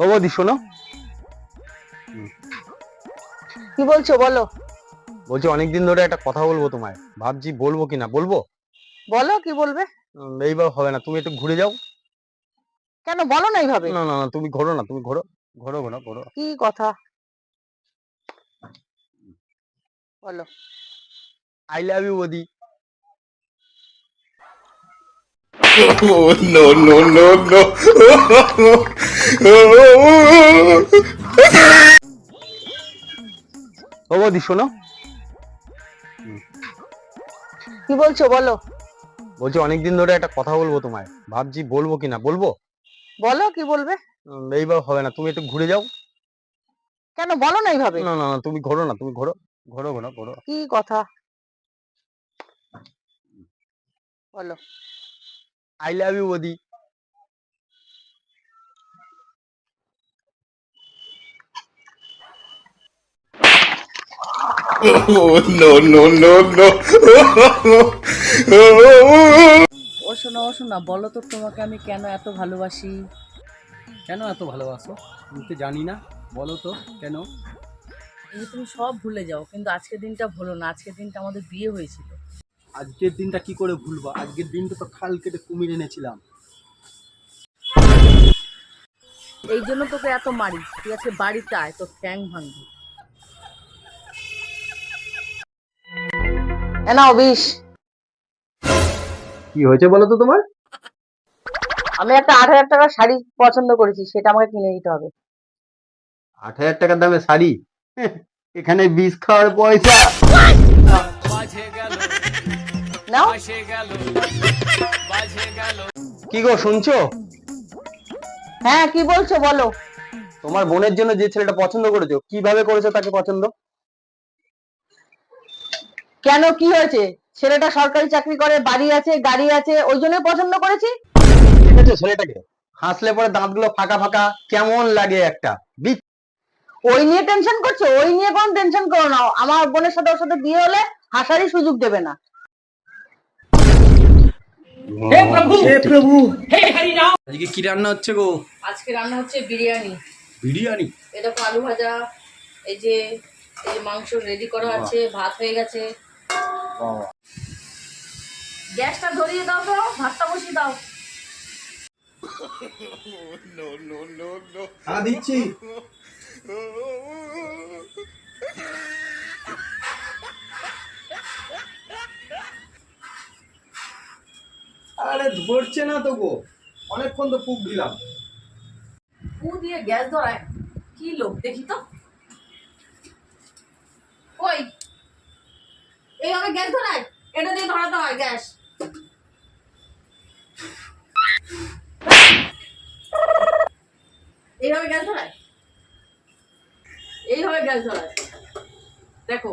ও বৌদি শোনো। কি বলছো বলো। বলছি অনেকদিন ধরে একটা কথা বলব তোমায়। ভাবছি বলব কিনা বলব? বলো কি বলবে? এইবার হবে না তুমি একটু ঘুরে যাও। কেন বলো না এইভাবে। না না না তুমি ঘোরো না তুমি ঘোরো ঘোরো ঘোরো ঘোরো। কি কথা? বলো। আই লাভ ইউ বৌদি। Oh no no no no! ও বৌদি শোনো। কি বলছো বলো। বলছি অনেকদিন ধরে একটা কথা বলব তোমায়। ভাবছি বলব কিনা বলব? বলো কি বলবে? উম, এইবার হবে না তুমি একটু ঘুরে যাও। কেন বলো না এইভাবে। না না না তুমি ঘোরো না তুমি ঘোরো ঘোরো ঘোরো ঘোরো। কি কথা? বলো। আই লাভ ইউ বৌদি Oh no no no no! ও শোনা ও শোনা বলো তো তোমাকে আমি কেন এত ভালোবাসি? কেন এত ভালোবাসো? আমি তো জানি না বলো তো কেন? এই যে তুমি সব ভুলে যাও কিন্তু আজকের দিনটা ভুলো না আজকের দিনটা আমাদের বিয়ে হয়েছিল। আজকের দিনটা কি করে ভুলবো? আজকের দিনটা তো খাল কেটে কুমির এনেছিলাম। এই জন্য তোকে এত মারি। তুই আজকে বাড়িতে আয় তোর ট্যাং ভাঙবি। এ নাও বিষ। কি হয়েছে বলো তো তোমার? আমি একটা আট হাজার টাকার শাড়ি পছন্দ করেছি সেটা আমাকে কিনে দিতে হবে। আট হাজার টাকার দামে শাড়ি? এখানে বিষ খাওয়ার পয়সা। নাও। কি গো শুনছো? হ্যাঁ কি বলছো বলো। তোমার বোনের জন্য যে ছেলেটা পছন্দ করেছ কীভাবে করেছ তাকে পছন্দ? কেন কি হয়েছে? ছেলেটা সরকারি চাকরি করে বাড়ি আছে গাড়ি আছে ওই জন্যই পছন্দ করেছি? দেখেছ ছেলেটাকে। হাসলে পরে দাঁতগুলো ফাঁকা ফাঁকা কেমন লাগে একটা? ওই নিয়ে টেনশন করছ? ওই নিয়ে কোনো টেনশন করো না। আমার বোনের সাথে ওর সাথে বিয়ে হলে হাসারই সুযোগ দেবে না। আজকে কি রান্না হচ্ছে গো? আজকে রান্না হচ্ছে বিরিয়ানি। বিরিয়ানি? এই দেখো আলু ভাজা এই যে এই যে মাংস রেডি করা আছে ভাত হয়ে গেছে। গ্যাসটা ধরিয়ে দাও তো ভাতটা বসিয়ে দাও। হ্যাঁ দিচ্ছি। আরে ধরছে না তো গো। অনেকক্ষণ তো পুক দিলাম। পু দিয়ে গ্যাস ধরায়। কি লোক দেখি তো। ওই এইভাবে গ্যাস ধরায়? এটা দিয়ে ধরাতে হয় গ্যাস। এইভাবে গ্যাস ধরায়? এইভাবে গ্যাস ধরায়। দেখো।